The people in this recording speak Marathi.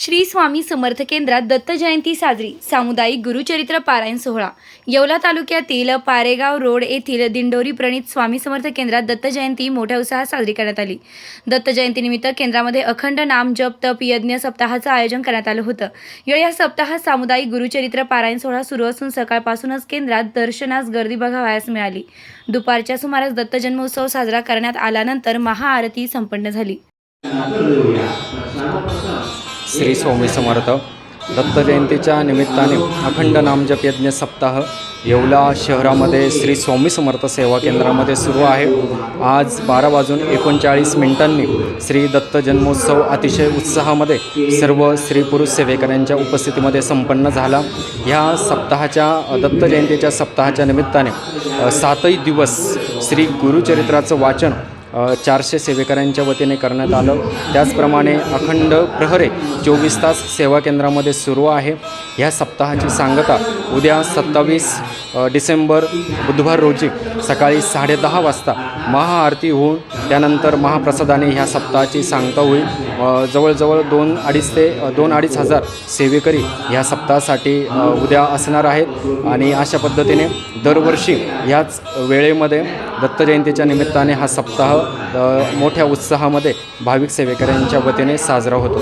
श्री स्वामी समर्थ केंद्रात दत्त जयंती साजरी. सामुदायिक गुरुचरित्र पारायण सोहळा. येवला तालुक्यातील पारेगाव रोड येथील दिंडोरी प्रणित स्वामी समर्थ केंद्रात दत्त जयंती मोठ्या उत्साहात साजरी करण्यात आली. दत्त जयंतीनिमित्त केंद्रामध्ये अखंड नाम जप तप यज्ञ सप्ताहाचं आयोजन करण्यात आलं होतं. यावेळी या सप्ताहात सामुदायिक गुरुचरित्र पारायण सोहळा सुरू असून सकाळपासूनच केंद्रात दर्शनास गर्दी बघावयास मिळाली. दुपारच्या सुमारास दत्त जन्मोत्सव साजरा करण्यात आल्यानंतर महाआरती संपन्न झाली. श्री स्वामी समर्थ. दत्त जयंतीच्या निमित्ताने अखंड नामजप यज्ञ सप्ताह येवला शहरामध्ये श्री स्वामी समर्थ सेवा केंद्रामध्ये सुरू आहे. आज बारा वाजून एकोणचाळीस मिनिटांनी श्री दत्त जन्मोत्सव अतिशय उत्साहामध्ये सर्व स्त्री पुरुष सेवेकऱ्यांच्या उपस्थितीमध्ये संपन्न झाला. ह्या सप्ताहाच्या दत्त जयंतीच्या सप्ताहाच्या निमित्ताने सातही दिवस श्री गुरुचरित्राचं वाचन चारशे सेवेकऱ्यांच्या वतीने करण्यात आलं. त्याचप्रमाणे अखंड प्रहरे चोवीस तास सेवा केंद्रामध्ये सुरू आहे. ह्या सप्ताहाची सांगता उद्या सत्तावीस डिसेंबर बुधवार रोजी सकाळी साडेदहा वाजता महाआरती होऊन त्यानंतर महाप्रसादाने ह्या सप्ताहाची सांगता होईल. जवळजवळ दोन अडीच ते दोन अडीच हजार सेवेकरी ह्या सप्ताहासाठी उद्या असणार आहेत. आणि अशा पद्धतीने दरवर्षी ह्याच वेळेमध्ये दत्त जयंतीच्या निमित्ताने हा सप्ताह मोठ्या उत्साहामध्ये भाविक सेवेकऱ्यांच्या वतीने साजरा होतो.